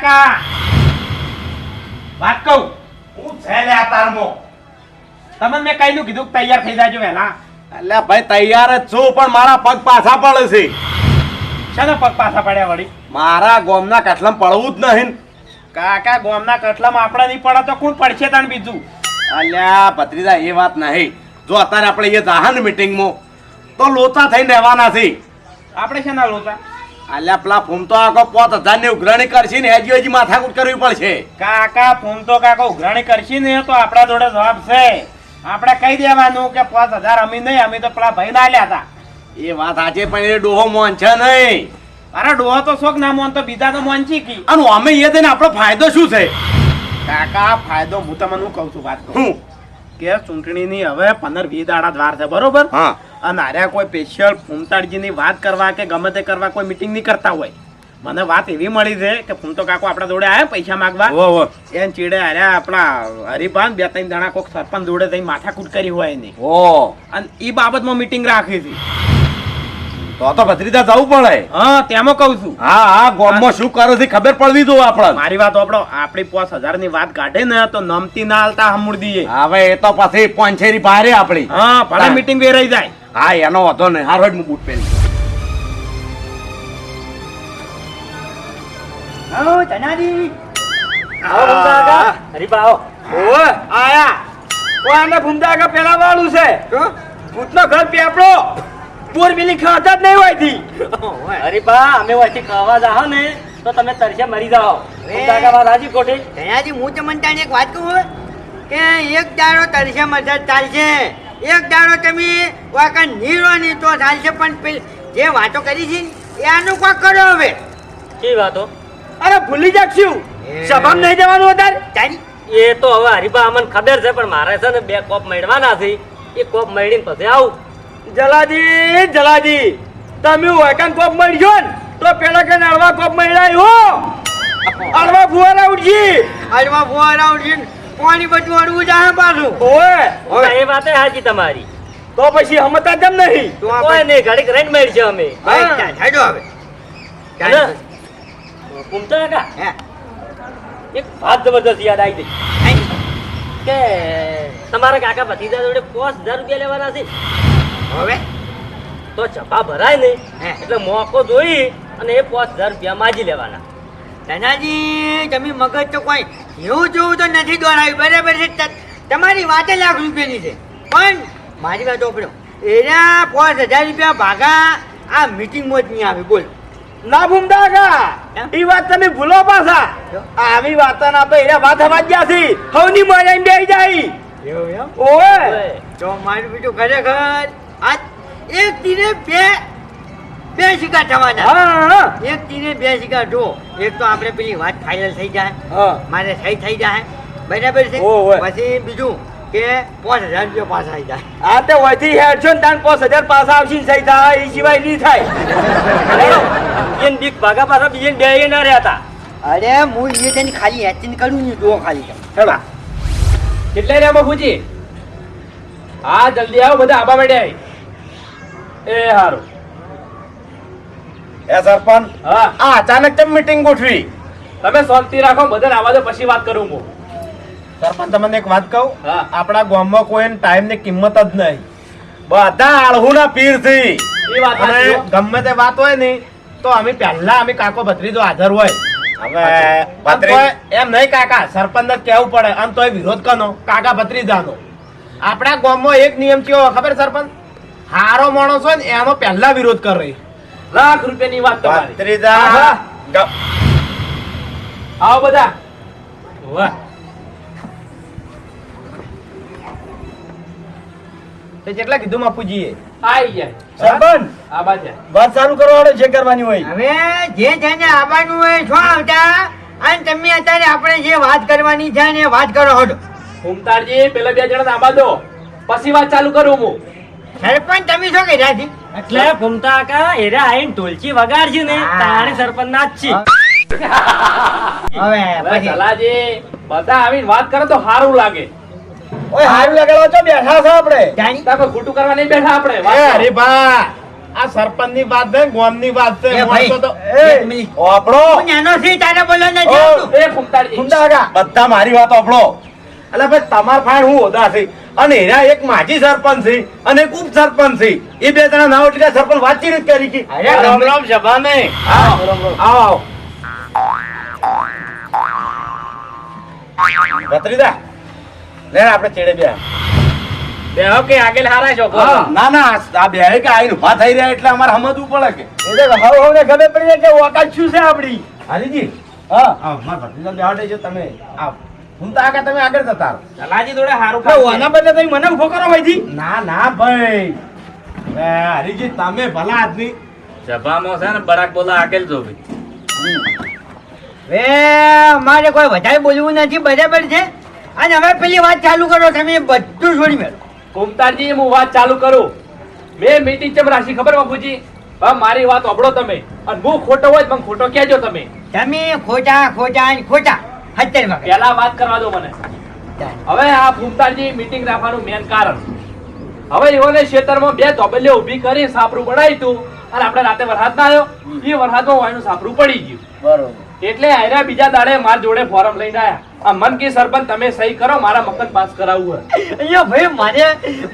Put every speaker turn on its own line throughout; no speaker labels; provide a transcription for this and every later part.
કાકા. વાત કહું?
હું છે લે આ તારમો.
તમને મેં કઈનું કીધું તૈયાર થઈ જાજો વહેલા.
એટલે ભાઈ તૈયાર જ છું પણ મારા પગ પાછા પડે છે.
શાનો પગ પાછા પડ્યા વળી?
મારા ગોમના કટલામાં પડવું જ નહીં.
કાકા ગોમના કટલામાં આપણે નહીં પડે તો કોણ પડશે તાણ બીજું?
અલ્યા ભત્રીજા એ વાત નહીં. જો અત્યારે આપણે એ જાહન મીટિંગમાં તો લોચા થઈને રહેવાના છે.
આપણે શેના લોચા?
અલ્યા પેલા ફૂમ તો આખો પોત હજારની ઉઘરાણી કરશે ને હજી હજી માથાકૂટ કરવી પડશે.
કાકા ફોન તો કાકા ઉઘરાણી કરશી ને તો આપણા જોડે જવાબ છે. આપણે કહી દેવાનું કે પાંચ હજાર અમે નહીં અમે તો પેલા ભાઈ ના લ્યા હતા.
એ વાત આજે પણ એ ડોહો મોન છે નહીં.
અરે ડોહો તો શોખ ના મોન તો બીજા તો મોન છે કી.
અને અમે એ થઈને આપણો ફાયદો શું છે?
કાકા ફાયદો હું તમને હું કહું છું વાત કહું કે ચૂંટણીની હવે પંદર વીસ દાડા દ્વાર છે બરોબર?
હા.
અને આર્યા કોઈ સ્પેશિયલ ફૂમતાડજીની વાત કરવા કે ગમે તે કરવા કોઈ મીટિંગ નહીં કરતા હોય. મને વાત એવી મળી છે કે ફૂમતો કાકો આપણા જોડે આવ્યા પૈસા માંગવા. એન ચીડે આર્યા આપણા હરિભાન બે ત્રણ જણા કોઈક સરપંચ જોડે થઈને માથાકૂટ કરી હોય એની. અને એ બાબતમાં મીટિંગ રાખી હતી.
તો તો ભત્રીજા જવું પડે.
હા તેમાં કહું છું.
હા હા ગોમમાં શું કરે છે ખબર પડવી દો આપણને.
મારી વાત આપણો આપણી પાંચ હજારની વાત કાઢે ને તો નમતી ના હાલતા હમુડ દઈએ
હવે એ તો પછી પોંછેરી બહારે આપણી
હા ભલે મીટિંગ વેરાઈ જાય.
હા એનો વાંધો નહીં. હારો જ હું બૂટ પહેરી
આવો ધનાજી
આવો ભૂમતા કાકા.
હરીબા આવો
આયા. કોને ભૂમતા કે પેલા વાળું છે ભૂતનો ઘર પેપડો. બોર મિલી ખાતા જ નહીં હોયથી.
હરીબા અમે વચ્ચે ખાવા જાહો ને તો તમે તરસે મરી જાઓ. ભૂમતા કાકા વાત હાચી ખોટી?
ધયાજી હું તમને તને એક વાત કહું? કે એક દાડો તરસે મજા ચાલશે. એક દાડો તમે વાકા નીરો ની તો ચાલશે પણ જે વાતો કરી છે એ એનું કોક કરો હવે.
કેવી વાતો?
અરે ભૂલી
એ.
સભામાં નહીં જવાનું
તારી?
એ તો હવે હરીબા અમને ખબર છે પણ મારે છે ને બે કોપ મેળવાના છે. એ કોપ મળીને પછી આવું.
જલાજી જલાજી તમે વાયકાન કોપ મળજો ને તો પેલા કે અળવા કોપ મળ્યા અળવા ફુવારા ઉડજી.
અળવા ફુવારા ઉઠીને પાણી બધું અડવું જાય પાછું.
ઓય
એ વાત હાજી તમારી.
તો પછી હમતા કેમ નહીં?
કોઈ નહીં ઘડીક રહીને મળશે અમે.
ભાઈ, ચાલ, હેડો હવે.
કુમતા કાકા? એક વાત જબરદસ્ત યાદ આવી ગઈ. કે તમારા કાકા ભતીજા જોડે પાંચ હજાર રૂપિયા લેવાના છે.
હવે?
તો ચપા ભરાય ને
હે.
એટલે મોકો જોઈ અને એ પાંચ હજાર રૂપિયા માજી લેવાના.
ધનાજી તમે મગજ તો કોઈ એવું જોવું તો નથી દોડાવ્યું. બરાબર છે. તમારી વાતે જ લાખ રૂપિયાની છે. પણ મારી વાત ઓપડો એના પાંચ હજાર રૂપિયા ભાગા આ મીટિંગમાં જ નહીં આવે. બોલ.
ના ભૂમતા કા એ વાત તમે ભૂલો પાછા.
જો.
આવી વાતો ના તો એના વાત હવા ગયા છે હવની બેહી જાય.
એવું એમ?
ઓય
ઓય.
મારું બીજું ખરેખર આ એક તીરે બે બે સિક્કા થવાના. એક તીરે બે સિક્કા જો એક તો આપણે પેલી વાત ફાઇનલ થઈ જાય. મારે સહી થઈ જાય. બરાબર છે? પછી બીજું કે પાંચ હજાર રૂપિયા પાસ આવી જાય.
આ તો વધી હેડશો ને તાન પાંચ હજાર પાસ આવશે સહી થાય એ સિવાય નહીં થાય.
એને બીક ભાગા પાછા બીજે બે ના રહેતા.
અરે હું એ તેની ખાલી હેચિન કરું ને જો ખાલી.
હેડા કેટલે રે બાપુજી? હા જલ્દી આવો બધા આબા બેડે એ હારું.
એ સરપંચ
હા.
આ અચાનક કેમ મીટિંગ ગોઠવી?
તમે શાંતિ રાખો બધા આવા દો પછી વાત કરું હું. સરપંચ તમને એક વાત કહું?
હા.
આપણા ગામમાં કોઈ ટાઈમની કિંમત જ નહીં.
બધા આળહુના પીરથી.
એ વાત અને ગમે તે વાત હોય ને તો અમે પહેલા અમે કાકો ભત્રીજો હાજર હોય.
હવે ભત્રી-
એમ નહીં કાકા સરપંચ જ કહેવું પડે. આમ તોય વિરોધ કરનો. કાકા ભત્રીજાનો. આપણા ગામમાં એક નિયમ કેવો ખબર સરપંચ? હારો માણસ હોય ને એનો પહેલા વિરોધ કરે લાખ રૂપિયાની વાત
તમારી.
આવો બધા. વાહ. તે કેટલા કીધું બાપુજીએ
આઈ જાય
સરપંચ. આ બાજુ વાત ચાલુ કરવાનો જે કરવાની હોય.
હવે જે જેને આવવાનું હોય છો આવતા? અને તમે અત્યારે આપણે જે વાત કરવાની છે ને એ વાત કરો હડો
ફૂમતાળજી પેલા બે જણા આંબા દો. પછી વાત ચાલુ કરું હું.
સરપંચ તમે શું કર્યા છે
એટલે ઘૂમતા કા એરે આઈને ઢોલકી વગાડશે ને. તાણે સરપંચ નાચશે
હવે પછી
જલાજી બધા આવીને વાત કરે તો સારું લાગે ઓય સારું લાગે છો બેઠા છો આપણે? તાકો ખોટું કરવા નહીં બેઠા આપણે અરે બા આ સરપંચની વાત છે ગોમની વાત છે
એ ભાઈ,
માણસો તો
એક મિનિટ.
ઓપડો
હું નાનો છું તારે બોલો ને.
એ ફૂમતાડજી.
બધા મારી વાત આપણો એટલે ભાઈ તમાર ફાઈન હું હોદા છે અને એના એક માજી સરપંચ છે અને એક ઉપ સરપંચ છે. એ બે જણા નાવ એટલે સરપંચ વાતચીત કરી
અરે
રામ રામ સભાને
આવો આવો. ભત્રીદા લે આપણે ચેડે બે.
બેહો કે આગળ હારા છો
ના ના આ બે કે આઈને ઊભા થઈ રહ્યા એટલે અમારે સમજવું પડે કે.
એટલે હવે હવે ખબર પડી જાય કે ઓકાત શું છે આપડી.
હાલીજી.
હા.
હા મારા ભત્રીદા બેહાડે છે તમે આ હું તો આગળ તમે આગળ જતા રહો.
જલાજી જોડે હારું ઓના બદલે તમે મને ઊભો કરો ભાઈજી.
ના ના ભાઈ. એ હરીજી તમે ભલા આદમી.
સભામાં છે ને બરાક બોલા આગળ જો ભાઈ.
હવે મારે કોઈ વધારે બોલવું નથી બરાબર છે? અને હવે પેલી વાત ચાલુ કરો તમે બધું છોડી મેળો
કુમતારજી હું વાત ચાલુ કરું. મેં મીટિંગ ચમ રાશી ખબર બાપુજી? મારી વાત સાંભળો તમે. અને હું ખોટો હોય તો મને ખોટો કહેજો તમે.
તમે ખોટા ખોટા ને ખોટા.
પહેલા વાત કરવા દો મને. હવે આ ભૂમતાજી મીટિંગ રાખવાનું મેન કારણ. હવે એઓને ખેતરમાં બે ધોબલીઓ ઊભી કરી સાપરું બનાવ્યું તું. અને આપણે રાતે વરસાદ ના આવ્યો. એ વરસાદમાં વાયનું સાપરું પડી ગયું.
બરોબર.
એટલે આયરા બીજા દાડે માર જોડે ફોરમ લઈને આયા. આ મન કી સરપંચ તમે સહી કરો મારા મકાન પાસ કરાવવું હોય.
અહીંયા ભાઈ મારે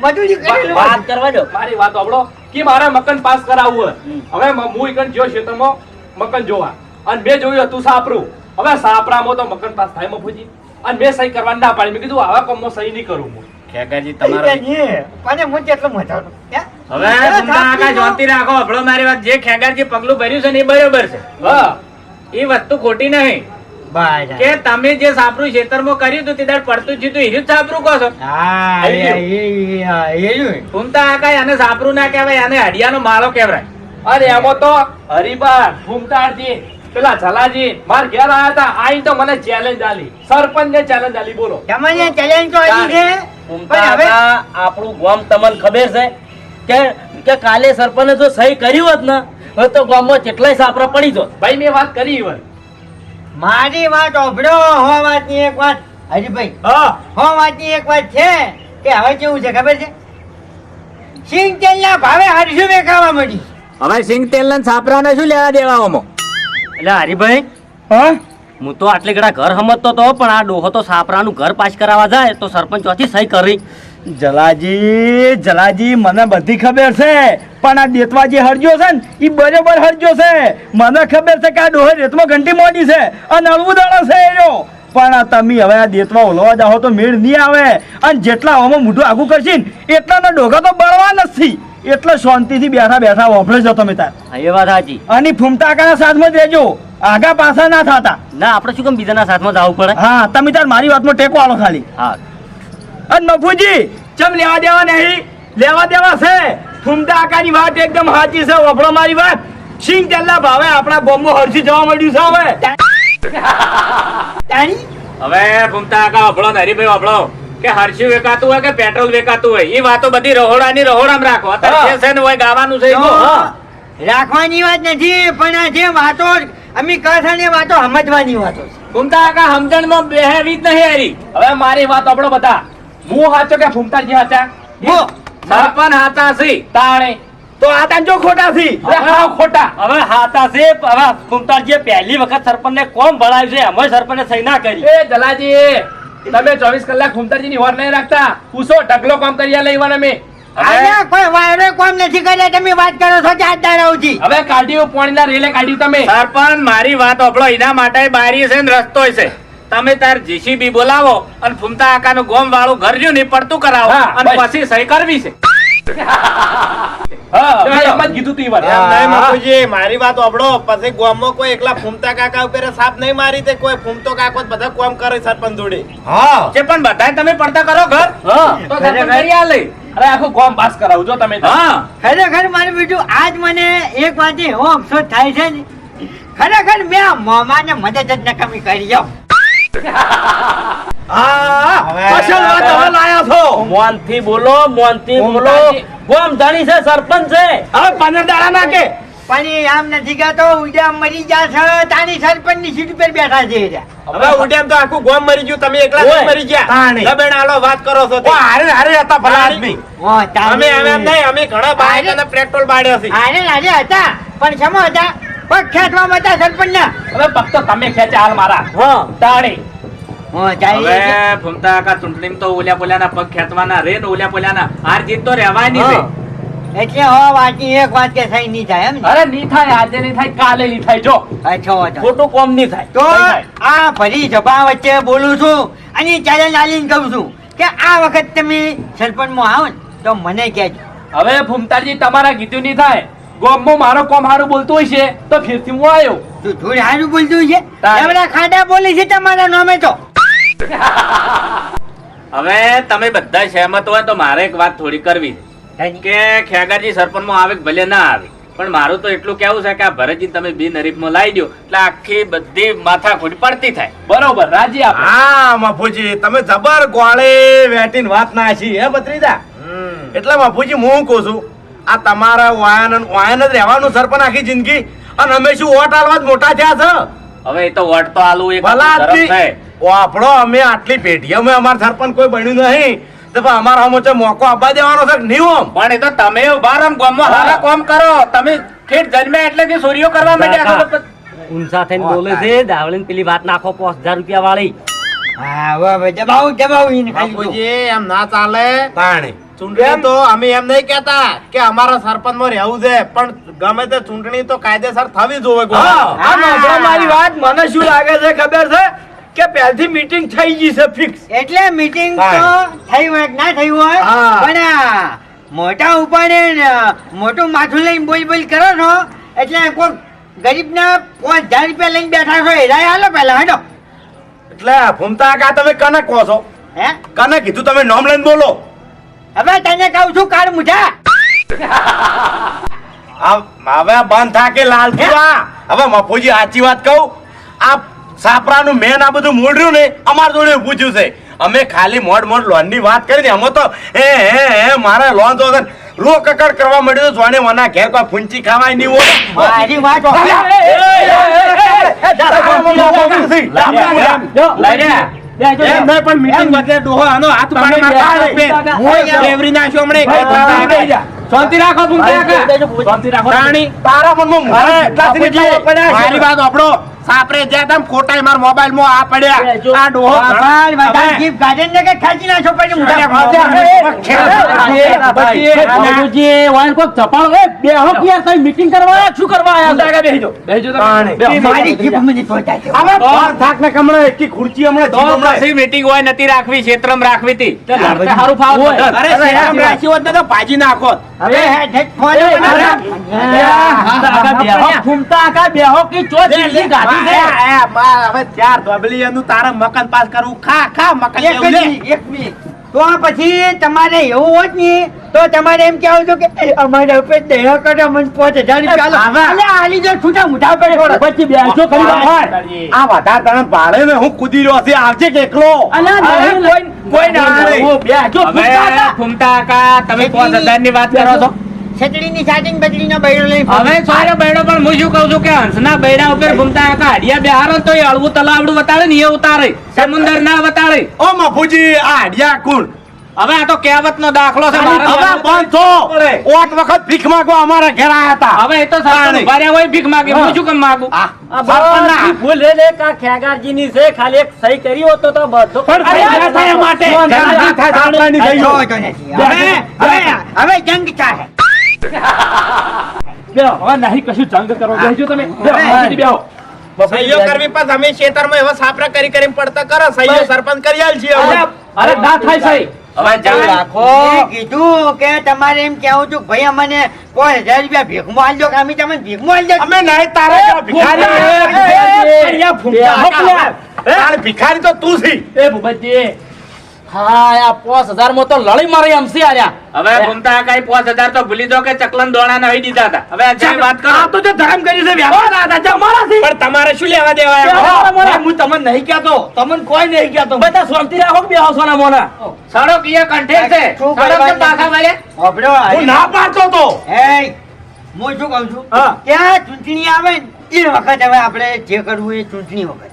મજૂરી
વાત કરવા દો.
મારી વાત સાંભળો. કે મારા મકાન પાસ કરાવવું હવે હું એકન જો ખેતરમાં મકાન જોવા. અને મેં જોયું હતું સાપરું હવે સાપરામાં તો મકાન પાસ થાય મફુજી. અને મેં સહી કરવા ના પાડી. મેં કીધું આવા કામમાં સહી નહીં કરું હું.
ખેગાજી
પણ હું કેટલો મજાનો?
હવે તમને આખા જોતી રાખો. આપણો મારી વાત. જે ખેગાજી પગલું ભર્યું છે ને એ બરોબર છે. એ વસ્તુ ખોટી નહીં. કે તમે જે સાપરું ખેતરમાં કર્યું હતું તે દાડ પડતું હતું એનું જ સાપરું કહો છો?
રહ્યું.
ઘૂમતા આકાય આને સાપરું ના કહેવાય આને હડિયાનો માળો કહેવાય.
અરે એમાં તો હરિબા ફૂમતારજી પેલા ઝલાજી માર ઘેર આયા હતા આઈ તો મને ચેલેન્જ આલી. સરપંચ ને ચેલેન્જ આલી. બોલો.
તમને ચેલેન્જ તો આવી છે. પણ હવે
આપણું ગામ તમને ખબર છે કે કે કાલે સરપંચે જો સહી કરી હોત ને હવે તો ગામમાં કેટલાય સાપરા પડી જોત.
ભાઈ મેં વાત કરી ઈવન
મારી વાત ઓભડો હો વાતની એક વાત. હરીભાઈ
હા.
હો વાતની એક વાત છે કે હવે કેવું છે ખબર છે? સિંગ તેલના ભાવે હરશું વેચાવા મળી
હવે સિંગ તેલ ને સાપરા ને શું લેવા દેવામાં
એટલે હરીભાઈ હું? તો આટલે ગળા ઘર સમજતો તો પણ આ ડોહો તો સાપરાનું ઘર પાસ કરાવવા જાય તો સરપંચ ચોથી સહી કરી.
જલાજી જલાજી મને બધી ખબર છે પણ આ દેતવાજી હરજો છે ને એ બરોબર હરજો છે. મને ખબર છે કે આ ડોહે રેતમાં ઘંટી મોડી છે અને અળવું દાડા છે એનો. પણ આ તમે હવે આ દેતવા ઓલવા જાઓ તો મેળ નહીં આવે. અને જેટલા આમાં મોઢું આગું કરશે ને એટલાના ડોગા તો બળવા નથી. એટલે શાંતિથી બેઠા બેઠા વાપરે જો તમે તાર.
એ વાત સાચી
અને ફૂમતાકાના સાથમાં જ રહેજો. આગા પાછા ના થતા.
ના આપણે શું કેમ બીજાના સાથમાં જવું પડે?
હા તમે તાર મારી વાતમાં ટેકો આલો ખાલી.
હા.
અને મફુજી ચમ લેવા દેવા નહીં? લેવા દેવા છે. ફૂમતા આકાની વાત એકદમ સાચી છે. વફળો મારી વાત. સિંગ તેલના ભાવે આપણા બોમ્બો હરસી જવા મળ્યું છે હવે.
હવે ફૂમતા આકા અભળો ને હરીભાઈ અભળો કે હર્ષી વેકાતું હોય કે પેટ્રોલ વેકાતું હોય એ વાતો બધી રહોડાની રહોડામાં રાખો. અત્યારે છે ને હોય ગાવાનું છે
રાખવાની વાત નથી પણ આ જે વાતો અમે કથાની વાતો સમજવાની વાતો
ફૂમતા આકા સમજણમાં બેહેવી જ નહીં હારી.
હવે મારી વાત આપણો બધા. હું હાચો કે ફૂમતારજી સાચા
હો?
સરપંચ હાતા છે
તાણે.
તો આ તાંજો ખોટા થી
હા ખોટા.
હવે હાતા છે હવે કુમતારજીએ પહેલી વખત સરપંચને કોમ ભણાવ્યું છે. એમાં સરપંચે સહી ના કરી.
એ જલાજી તમે ચોવીસ કલાક ફૂમતારજી ની હોર નહીં રાખતા. પૂછો ઢગલો કામ કરી લઈવાના મેં
આના કોઈ વાયરો કોમ નથી કર્યા તમે વાત કરો છો ચાર દાડાઓથી.
હવે કાઢ્યું પાણીના રેલે કાઢ્યું તમે.
સરપંચ મારી વાત ઓભળો એના માટે બારી છે ને રસ્તો છે. તમે તાર જીસીબી બોલાવો અને ફૂમતા આકાનું ગોમ વાળું ઘર ને પડતું કરાવો અને પછી સહી કરવી છે.
મારી વાત સાંભળો પછી ગોમો કોઈ એકલા ફૂમતા કાકા ઉપર સાપ નહીં મારી તે કોઈ ફૂમતો કાકો બધા કોમ કરે સરપંચ જોડે.
હા.
જે પણ બધા તમે પડતા કરો ઘર. તો કરી આલે
અરે આખું ગોમ પાસ કરાવું જો તમે
હા.
ખરેખર મારું બીજું આજ મને એક વાતે એવો અફસોસ થાય છે ને. ખરેખર મેં મોમાને મદદ જ નકામી કરી એમ.
હા. અસલ વાત હવે લાયા છો?
મોનથી બોલો મોનથી બોલો. ગોમ ધણી છે સરપંચ છે
હવે પંદર દાડા ના કે
પણ આમ નથી ગાતો ઉડ્યા મરી જા છે તાની સરપંચની સીટ પર બેઠા છે
હવે ઉડ્યામ તો આખું ગોમ મરી ગયું તમે એકલા મરી ગયા?
તાણી.
આલો વાત કરો છો
હારે હારે હતા ભલા આદમી.
અમે અમે એમ નહીં અમે ઘણા બાઈક અને પેટ્રોલ બાળ્યો છે.
આને નાજે હતા પણ શેમો હતા? પગ ખેંચવા હતા સરપંચ ના
હવે ફક્ત તમે ખેંચા હાલ મારા.
હા.
તાણી
હવે ફૂમતા કા ચૂંટણીમાં તો ઓલ્યા પોલ્યાના પગ ખેંચવાના રે ને ઓલ્યા પોલ્યાના. હાર જીત તો રહેવાની છે
એટલે હો વાંચી એક વાત કે સહી નહીં થાય એમ
અરે નહીં થાય આજે નહીં થાય કાલે નહીં થાય જો.
અચ્છા
ખોટું કોમ નહીં થાય.
તો આ ફરી સભા વચ્ચે બોલું છું અને ચેલેન્જ આલીને કહું છું કે આ વખત તમે સરપંચમાં આવો ને તો મને કહેજો.
હવે ફૂમતાજી તમારા કીધું નહીં થાય. ગોમમાં મારો કોમ હારું બોલતું હોય છે તો ફીરથી હું આવ્યો.
તું થોડી હારું બોલતું છે. ખાડા બોલે છે તમારા નામે તો.
હવે તમે બધા સહેમત હોય તો મારે એક વાત થોડી કરવી છે કે ખેગાજી સરપંચમાં આવે કે ભલે ના આવે પણ મારું તો એટલું કેવું છે કે આ ભરતજી તમે બિન હરીફમાં લાવી દો એટલે આખી બધી માથાકૂટ પડતી થાય.
બરોબર રાજી આપ.
હા માફુજી તમે જબર ગોળે વેટીન વાત નાખી હે ભત્રીજા? એટલે મફુજી હું કહું છું? આ તમારા વાયન વાયન જ રહેવાનું સરપંચ આખી જિંદગી અને અમે શું ઓટ હાલવા જ મોટા થયા છે?
હવે એ તો વોટ તો આલું એક
ભલા
છે
વાપડો અમે આટલી પેઢી અમે અમાર સરપંચ કોઈ બન્યું નહીં. તો અમારા હમો મોકો આપવા દેવાનો છે કે
પણ એ તો તમે ઊભા ગામમાં હારા કામ કરો. તમે ઠેઠ જન્મ્યા એટલે કે ચોરીઓ કરવા માંડ્યા
ઊંચા થઈને બોલે છે દાવલીને પેલી વાત નાખો પાંચ હજાર રૂપિયા વાળી.
હા હવે હવે દબાવું દબાવું એને ખાલી જો.
બાપુજી એમ ના ચાલે.
તાણી.
ચૂંટણી તો અમે એમ નહીં કેતા કે અમારા સરપંચમાં રહેવું છે પણ ગમે તે ચૂંટણી તો કાયદેસર થવી જોવે
મારી વાત મને શું લાગે છે ખબર છે? કે પહેલથી મીટિંગ થઈ ગઈ છે ફિક્સ
એટલે મીટિંગ તો થઈ હોય ના થઈ હોય
હા.
પણ મોટા ઉપાડે ને મોટું માથું લઈને બોલ બોલ કરો છો એટલે કોઈ ગરીબના પાંચ હજાર રૂપિયા લઈને બેઠા છો એ હાલો પેલા હેડો.
એટલે ફૂમતા કા તમે કનક કહો છો?
હે?
કનક કીધું તમે નોમ લઈને બોલો.
હવે તને કહું છું કાળ મુઠા
હવે બંધ થા કે લાલચુઆ હવે મફુજી સાચી વાત કહું આ સાપરાનું મેન આ બધું મોડ્યું ને અમાર જોડે પૂછ્યું છે અમે ખાલી મોડ મોડ લોનની વાત કરી ને અમે તો એ હે હે મારે લોન તો ને રો કકડ કરવા મળ્યું તો જોણે મના ઘેર કોઈ ફૂંચી ખાવાય નહીં હોય
મારી વાત
લઈ લે.
પણ meeting વચ્ચે ડોહો આનો હાથ.
શાંતિ રાખો શાંતિ
તારા મનમાં મારે
વાત સાંભળો. સાપરે જ્યાં તમ ખોટાઈ માર મોબાઈલમાં આ પડ્યા. આ ડોહો
બાપાલ, બધા
હવે-
જીભ ને કે ખાચી નાખો પછી મોટા
બેસજો તમે. બેસો.
મારી જીભ મને ચોંટાય છે.
હવે થાક ને કમળે એકી ખુરચી હમણાં જીવ હમણાં.
પછી મીટિંગ હોય નથી રાખવી ક્ષેત્રમ રાખવી હતી
હારું ફાવત
અરે ક્ષેત્રમ રાખી હોત તો ભાજી નાખો.
હવે હેઠ હેઠ ફોન
હવે ચાર ધોબલી એનું તારે મકાન પાસ કરવું. ખા ખા મકાન
એક. મિનિટ, એક મિનિટ. તો પછી તમારે એવું હોત ને તો તમારે એમ કહેવું હતું કે અમારે ઉપર દયા કરો મને પાંચ હજાર રૂપિયા આલો."
હવે.
અલ્યા, આલી જો છૂટા મુઠા પડે.
પછી બેસો ખરી વાત.
આ વધારે તને ભાડે ને હું કૂદી રહ્યો છે. આવજે કે એકલો.
અલા, કોઈ- કોઈ ના. બેસજો, ફૂમતા
કા તમે પાંચ હજારની વાત કરો છો.
છતડીની ચાટિંગ બદલીનો બૈડો લઈ
હવે સારો બૈડો પણ હું શું કહું છું કે હંસના બૈડા ઉપર ઘૂમતા હતા હાડિયા બેહારો તો એ અળવું તલાવડું વતાડે ને એ ઉતારે સમુંદર ના વતાડે.
ઓ મફુજી આ હાડિયા કુણ?
હવે આ તો કહેવત નો દાખલો છે
હવે પાંચસો. ઓટ વખત ભીખ માંગવા અમારા ઘેર આયા હતા.
હવે એ તો ઊભા હોય ભીખ માગે હું શું કેમ માગું?
ભૂલ લે કા ખેગારજીની છે ખાલી એક સહી કરી હોત તો બધો
ના માટે.
હવે જંગ ચાહે
બેહો. હવે નહીં કશું જંગ કરો બેસજો તમે બેહો,
હવે.
શાંતિથી બેહો.
સહીઓ કરવી પણ અમે ખેતરમાં એવા સાપરા કરી કરીને પડતા કરો સહીઓ સરપંચ કરી આલ છીએ
અરે ના થાય સહી
હવે જંગ
રાખો કીધું કે તમારે એમ કેવું છું ભાઈ અમને કોઈ હજાર રૂપિયા ભીખમાં આલજો કે અમે તમને ભીખમાં આલજો
અમે નહીં. તારે ભિખારી તો તું છી
એ ભૂપતજી હા આ પાંચ હજારમાં તો લડી મારી એમસી આર્યા.
હવે પાંચ હજાર તો ભૂલી દો કે ચકલન દોણા ને દીધા હતા. હવે આ વાત કરો
તો જે ધર્મ કરી છે વ્યવહાર આ રાજા અમારાથી.
પણ તમારે શું લેવા દેવા.
હું. તમને નહીં કહેતો. તમને કોઈ નહીં કહેતો. બધા શાંતિ રાખો કે બેહો સોના મોના?
સડો કિયા કંઠે છે. કે
હું ના પાડતો તો.
એય, હું શું કહું છું?
હા.
કે ચૂંટણી આવે ને એ વખત હવે આપણે જે કરવું એ ચૂંટણી વખત.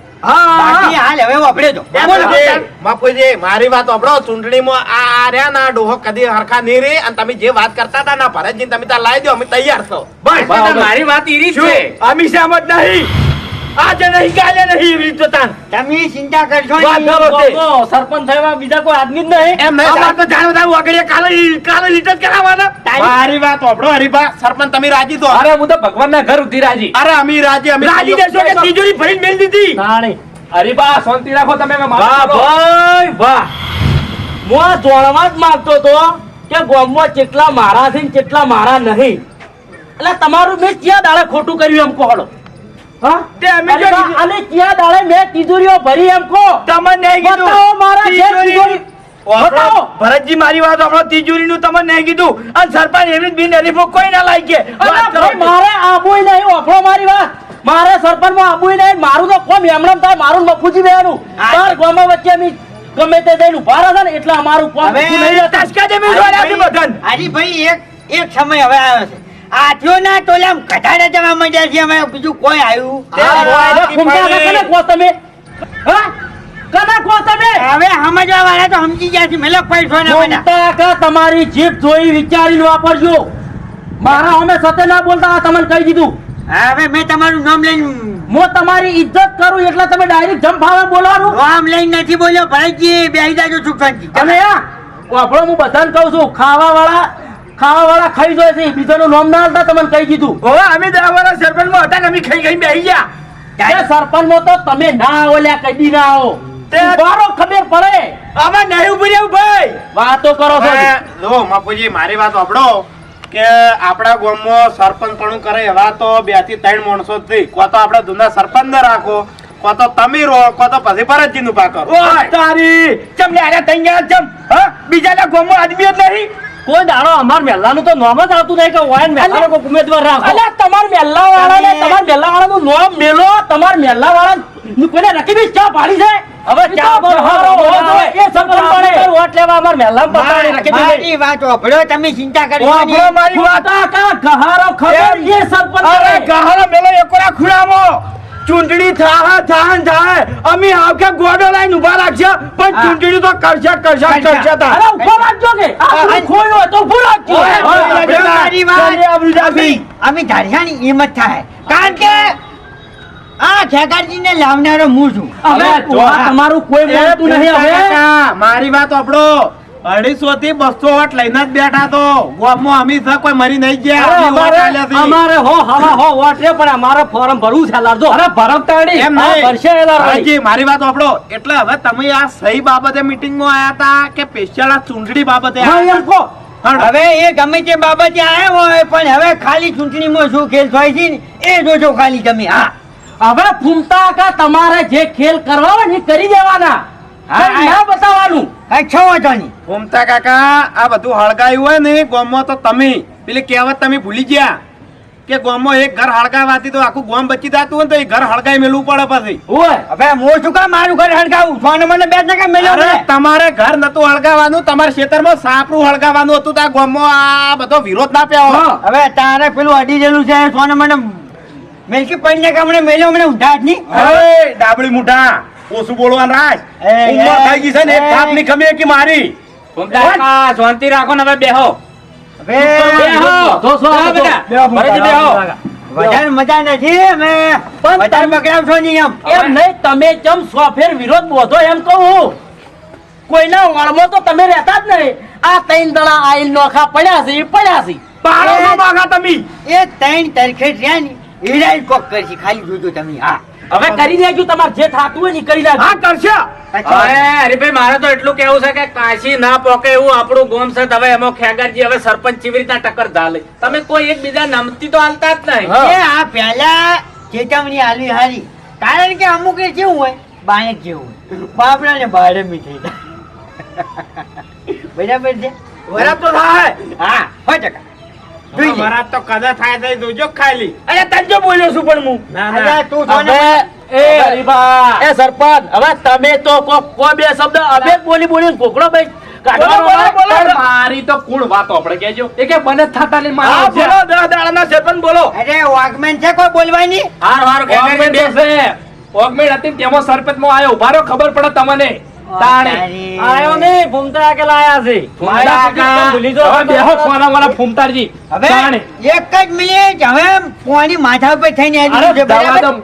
મારી વાત સાંભળો. ચૂંટણીમાં આ આ રહ્યા ના ડોહો કદી હરખા નહીં રે. અને તમે જે વાત કરતા હતા ના ભરતજી તમે ત્યાં લાવી દો અમે તૈયાર છો.
બસ
મારી વાત ઈ જ
શું?
છે.
અમી સહમત નહીં. આજે નહીં કાલે નહીં એવી રીતે તાન
તમે ચિંતા કરશો
સરપંચ થયા બીજા કોઈ આદમી જ નહીં?
એમ
અમાર તો જાણો તારું આગળ કાલે કાલે લીટર કરાવવાના.
મારી વાત સાંભળો હરીભા. સરપંચ તમે રાજી તો?
અરે હું તો ભગવાનના ઘર ઉધી રાજી.
અરે અમી રાજી અમે
રાજી દેશો કે તિજોરી ભરીને મેલ દીધી?
તાણી
હરીબા શાંતિ રાખો તમે
વાહ. ભાઈ વાહ. હું જોડવા જ માંગતો તો કે ગામમાં કેટલા મારા છે ને કેટલા મારા નહીં. એટલે તમારું મેં ક્યાં દાડે ખોટું કર્યું એમ કહો અને ક્યાં દાડે મેં તિજોરીઓ ભરી એમ કહો.
તમને કીધું.
મારા
તિજોરી-
તિજોરી.
ભરતજી મારી વાત આપણો તિજોરી નું તમને નહીં કીધું. અને સરપંચ એવી બિન હરીફો કોઈ ના લાગે
મારે આબુય નહીં ઓફળો મારી વાત. મારે સરપંચમાં આબુય નહીં મારું તો કોમ થાય મારું ને મફુજી બેનું બાર ગામમાં વચ્ચે અમે ગમે તે જઈને ઊભા રહે ને એટલે અમારું કોમ નહીં
છે
એક એક સમય હવે આવ્યો છે. આથીઓ ના ટોલા ઘટાડા જવા માંડ્યા છે અમે. બીજું કોઈ આવ્યું
આ
આ
ફૂમતા
ફરી.
કને કહો તમે. હા? કને કહો તમે.
હવે સમજવા વાળા તો સમજી ગયા છે. મેલો પૈસો ને. બધા
ફૂમતા તમારી જીભ જોઈ વિચારીને વાપરજો. મારા અમે સતે ના બોલતા આ તમને કહી દીધું.
હવે મેં તમારું નામ લઈને
હું તમારી ઇજ્જત કરું એટલે તમે ડાયરેક્ટ જમફાવે બોલવાનું.
નામ લઈને નથી બોલ્યો. ભાઈજી બેહી જાજો સુખશાંતિ
તમે વાપરો હું બધાને કહું છું ખાવા વાળા ખાવા વાળા ખાઈ જાય છે. બીજાનું નામ ના આવતા તમને કહી દીધું.
હવે અમે દસ વર્ષ સરપંચમાં હતા ને અમે ખાઈ ખાઈ બેસી ગયા?
સરપંચમાં તો તમે ના આવો લ્યા કદી ના આવો.
તે-
ઉભારો ખબર પડે.
આમાં નહીં ઊભી રહેવું ભાઈ.
વાતો કરો છો.
હવે જો મારી વાત સાંભળો કે આપણા ગામમાં સરપંચ પણ કરે એવા તો બેથી ત્રણ માણસો થઈ કો તો આપણે જૂના સરપંચ ને રાખો કો તો તમે રહો કો તો પછી ભરતજી નું પાકર
તારી ચમ લે તૈયાર ચમ હા? બીજાના ગામમાં આદમી જ નહીં.
કોઈ દાડો અમાર મેલ્લાનું તો નામ જ આવતું નહીં કે વાયન મેલ્લાનો કોઈ ઉમેદવાર રાખો. અલ્યા તમાર મહેલા વાળા
ને
તમાર મહેલા વાળા નું નામ મેલો તમાર મહેલા વાળા કોઈને રકીબી ચા પાડી છે? હવે ચા બહારો એ સરપંચ પડે વોટ લેવા અમાર મેલ્લામાં પતાવી રકીબી
મારી વાત વાપરો તમે ચિંતા કરી
વાપરો મારી વાત.
કા ગહારો ખબર એ સરપંચ
અરે ગહારો મેલો એકોરા ખુડામો ચૂંટણી થાય થાય થાય. અમે આવકે ગોડો લઈને ઊભા રાખશે. પણ ચૂંટણી તો કરશે કરશે કરશે. તા.
અરે ઊભો રાખજો કે. પેલું તો ઉભું રાખજો.
મારી વાત
ચાલી
અમે- ધારિયાની હિંમત થાય. કારણ કે આ ને લાવનારો હું છું.
હવે તમારું કોઈ બોલતું નહીં હવે.
મારી વાત સાંભળો. અઢીસો થી બસો વોટ લઈને જ બેઠા તો ગામમાં અમી છે કોઈ મરી નહીં ગયા.
અમારે હો હવા હો વોટ છે પણ અમારે ફોર્મ ભરવું છે લારજો અરે ભરમ તાણી.
એમ નહીં.
ભરશે
મારી વાત આપડો એટલે હવે તમે આ સહી બાબતે મીટિંગમાં આયા હતા કે સ્પેશિયલ આ ચૂંટણી બાબતે
એમ કહો.
હવે એ ગમે તે બાબતે આવ્યા હોય પણ હવે ખાલી ચૂંટણીમાં શું ખેલ થાય છે એ જોજો ખાલી તમે. હા.
હવે ફૂમતા કા તમારે જે ખેલ કરવા હોય ને કરી દેવાના.
હા,
ના બતાવવાનું.
છો વાંધો
ગોમતા કાકા આ બધું હળગાયું હોય ને ગામમાં તો તમે પેલી કહેવત તમે ભૂલી ગયા કે ગામમાં એક ઘર હળગાવાથી તો આખું ગોમ બચી જતું હોય ને તો એ ઘર હળગાઈ મેલવું પડે પછી.
ઓય
હવે હું શું કામ મારું ઘર હળગાવું? ફોન મને બે ટકા મેલ્યો
તમારે ઘર નતું હળગાવાનું તમારા ખેતરમાં સાપરું હળગાવાનું હતું તો આ ગામમાં આ બધો વિરોધ ના
પ્યો.
હવે તારે પેલું અડી ગયેલું છે સોને મને મેલકી પડીને કામણે મેલ્યો મને જ નહીં.
અરે ડાબડી મુઠા ઓછું બોલવાનું
રાજ.
ઉંમર થઈ ગઈ છે ને એક. થાપની ખમી કે મારી.
શાંતિ રાખો ને હવે બેહો.
મજા નથી એમ
નહીં તમે ચમ સોફેર વિરોધ બોધો એમ કહું કોઈના વાળમાં તો તમે રહેતા જ નહીં. આ ત્રણ દડા આઈલ નોખા પડ્યા છે એ પડ્યા છે.
પાડો તમે.
એ ત્રણ તારીખે રહ્યા ને એરા કોક કરશે ખાલી જોજો તમે હા.
હવે કરી દેજો તમારે જે થાતું હોય ને કરી નાખજો.
હા કરશે.
અરે હરીભાઈ મારે તો એટલું કેવું છે કે કાશી ના પોકે એવું આપણું ગોમ છે હવે એમાં ખેગરજી હવે સરપંચ કેવી રીતના ટક્કર ધાલે તમે કોઈ એકબીજા નમતી તો હાલતા જ નહીં.
એ આ પહેલા ચેતવણી આલવી હારી. કારણ કે અમુક એ કેવું હોય બાયક જેવું હોય. બાપડા ને મીઠાઈ થાય બરાબર છે?
બરાબર તો થાય.
હા હોય ટકા.
મારા તો થાય તો જોજો ખાલી.
અરે તને જો બોલ્યો છું પણ હું.
ના
અરે તું
એ એ સરપંચ હવે તમે તો કો કો બે શબ્દ અમે બોલી બોલી કોકડો ભાઈ
કાઢવાનો
બોલો,
ના.
બોલો, બોલો.
પણ મારી તો કુણ વાત આપણે કેજો એ કે મને થતા લઈને મારો
બોલો દસ દાડાના સરપંચ બોલો.
અરે વાઘમેન છે કોઈ બોલવાની
હાર હાર
તો છે. હતી તેમાં સરપંચમાં આયો. ઊભા રહો, ખબર પડે તમને. તાણે.
આયો નહીં ફૂમતા કે લાયા છે. ભૂલી.
હવે બેહો સોના વાળા ફૂમતારજી.
હવે એક જ મિનિટ. હવે પોણી માથા પર થઈને આવી છે બરાબર?
દમ.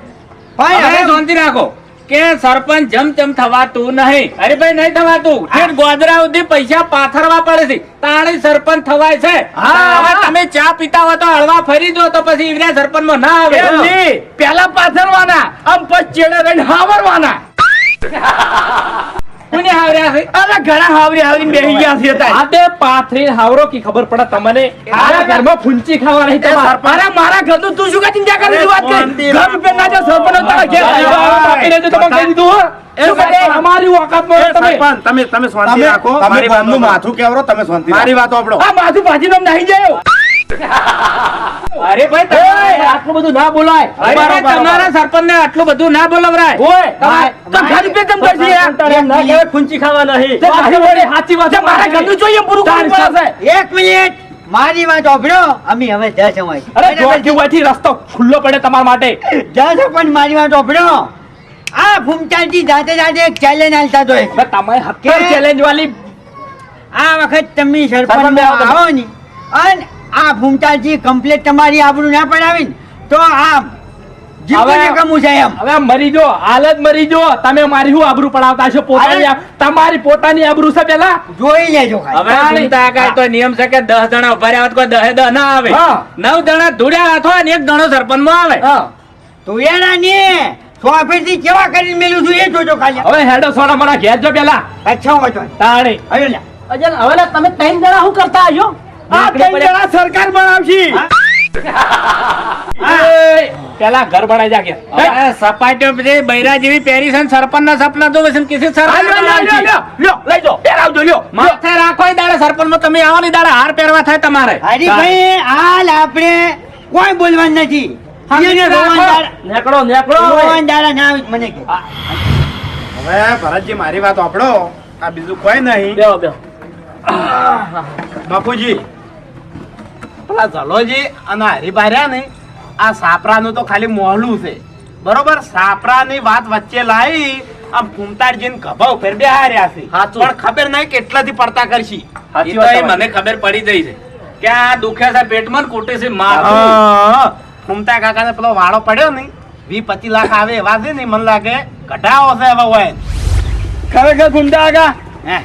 હવે શાંતિ રાખો કે સરપંચ જમ જમ થવાતું નહીં. અરે ભાઈ નહીં થવાતું. ઠેર ગોદરા સુધી પૈસા પાથરવા પડે છે. તાણે સરપંચ થવાય છે. હવે તમે ચા પીતા હોય તો હળવા ફરી દો તો પછી ઈવરા સરપંચમાં ના આવે.
પેલા પાથરવાના. આમ પછી ચેડે રહીને હાવરવાના.
કોને હાવર્યા છે
અરે ઘણા હાવરી હાવરી બેહી ગયા છે તાર.
આતે પાથરી હાવરો કી ખબર પડે તમને? આ ઘરમાં ફૂંચી ખાવા રહી તમાર.
અરે મારા ઘરનું તું શું કા ચિંતા કરે છે વાત કે ઘર રૂપિયા ના જો સરપંચ તારા ઘેર.
વાહ, બાકી રહેજો તમે કહી દીધું કહે? તમે
તમે તમે શાંતિ રાખો. મારી વાત
ગામનું માથું કેવરો તમે શાંતિ
મારી વાત સાંભળો.
આ માથું ભાજી નામ નહીં જાયો
અરે ભાઈ તમારે-
આટલું બધું ના બોલાય.
અરે તમારા સરપંચ ને આટલું બધું ના બોલવરાય.
ઓય,
તો ઘર રૂપિયા કેમ કરશે યાર?
ના કહેવાય ફૂંચી ખાવા નહીં.
તે સાચી વાત
જે મારા ઘરનું જોઈએ પૂરું કરવું પડે
એક મિનિટ. મારી વાત ઓભળો અમે હવે દસ સમય
અરે જોરથી વળથી રસ્તો ખુલ્લો પડે તમારા માટે.
પણ મારી વાત ઓભળો આ ફૂમતાજી જાતે જાતે એક ચેલેન્જ આલતા તો
તમે હત્તર ચેલેન્જ વાળી
આ વખત તમે
સરપંચ. આવો
ને અને આ ફૂમતાજી કમ્પ્લીટ તમારી આબરૂ ના પડાવી તો આ જીવને કમું છે એમ.
હવે મરી જો હાલ મરી જો. તમે મારી શું આબરૂ પડાવતા છો પોતાની તમારી પોતાની આબરૂ છે પેલા?
જોઈ લેજો
હવે ચિંતા કાંઈ તો નિયમ છે કે દસ જણા ઊભા રહ્યા કોઈ દહે દહ ના આવે.
હા.
જણા ધૂળ્યા હાથ હોય એક જણો સરપંચમાં આવે.
હા.
તુવેરા ને સોફેરથી કેવા કરીને મેલું છું એ જોજો ખાલી.
હવે હેડો સોના મારા ઘેર જો પેલા.
અચ્છા હોય
તાણી.
હવે
હવે તમે ત્રણ જણા શું કરતા આવ્યો
આ ત્રણ જણા સરકાર બનાવશી.
પેલા ઘર બનાવી જા.
હવે સપાટીઓ પછી બૈરા જેવી પહેરી છે સરપંચ ના સપના તો પછી કિસી સરપંચ
લ્યો, લ્યો, લઈ જાઓ, પહેરાવજો, લ્યો.
માથે રાખો દાડા સરપંચમાં તમે આવો ને દાડા હાર પહેરવા થાય તમારે.
હરીભાઈ હાલ આપણે કોઈ બોલવાનું નથી. દાડા- ના આવે મને
હવે ભરતજી મારી વાત આપડો આ બીજું કોઈ નહીં. બાપુજી પેલા જલોજી અને હરિભાર્યા ને આ સાપરાનું તો ખાલી મોહલું છે. બરોબર? સાપરાની વાત વચ્ચે લાવી આમ ફૂમતાડજીને ગભા ઉપર બેહાર્યા છે. પણ ખબર નહીં કેટલાથી પડતા કરશી.
મને ખબર પડી ગઈ છે કે આ દુખ્યા છે પેટમાં કોટે છે
ફૂમતા કાકાને પેલો વાળો પડ્યો ને વી પચીસ લાખ આવે એવા છે ને મને લાગે કઢાવો છે હવે હોય.
ખરેખર ગુંડા
કાકા.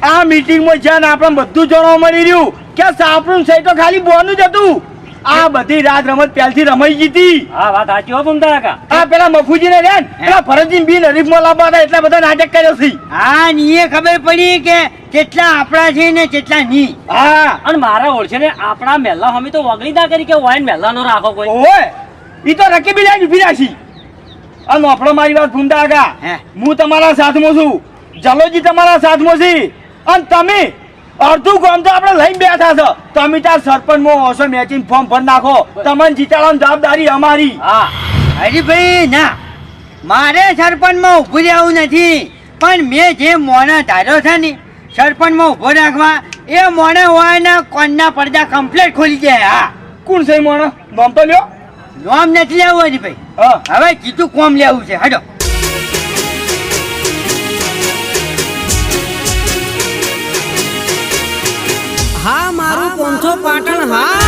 આ મીટિંગમાં ને આપણે બધું જાણવા મળી રહ્યું કે સાપડું છે? તો ખાલી બોનું જ હતું. આ બધી રાત રમત પહેલથી રમાઈ જીતી
હા વાત સાચી હો ફૂમતા કાકા.
આ પેલા મફુજી ને રેન પેલા ભરતજી બી હરીફ લાવવા હતા એટલા બધા નાટક કર્યો છે.
હા ને એ ખબર પડી કે કેટલા આપણા છે ને કેટલા ની.
હા.
અને મારા ઓળખે ને આપણા મહેલા હમી તો વગડી ના કરી કે વાઈન મેલ્લા નો રાખો કોઈ.
ઓય ઈ તો રકીબી લાઈન ઊભી રાખી. આ નોફળો મારી વાત આગા
હે.
હું તમારા સાથમાં છું જલોજી તમારા સાથમાં છે. અને તમે અડધું ગામ તો આપણે લઈને બેઠા છો. તમે તાર સરપંચ મો ઓછો મેચિંગ ફોર્મ ભરી નાખો. તમને જીતાડવાની જવાબદારી અમારી.
હા.
હરીભાઈ ના. મારે સરપંચમાં ઊભું રહેવું નથી. પણ મેં જે મોને ધાર્યો છે ને સરપંચમાં ઊભો રાખવા એ મોને હોય કોણના પડદા કમ્પ્લેટ ખોલી જાય હા.
કોણ છે મોણો? નામ તો લ્યો.
નામ નથી લેવું હરીભાઈ
હા.
હવે જીતું કોમ લેવું છે. હડો
હા મારું પોંથો પાટણ હા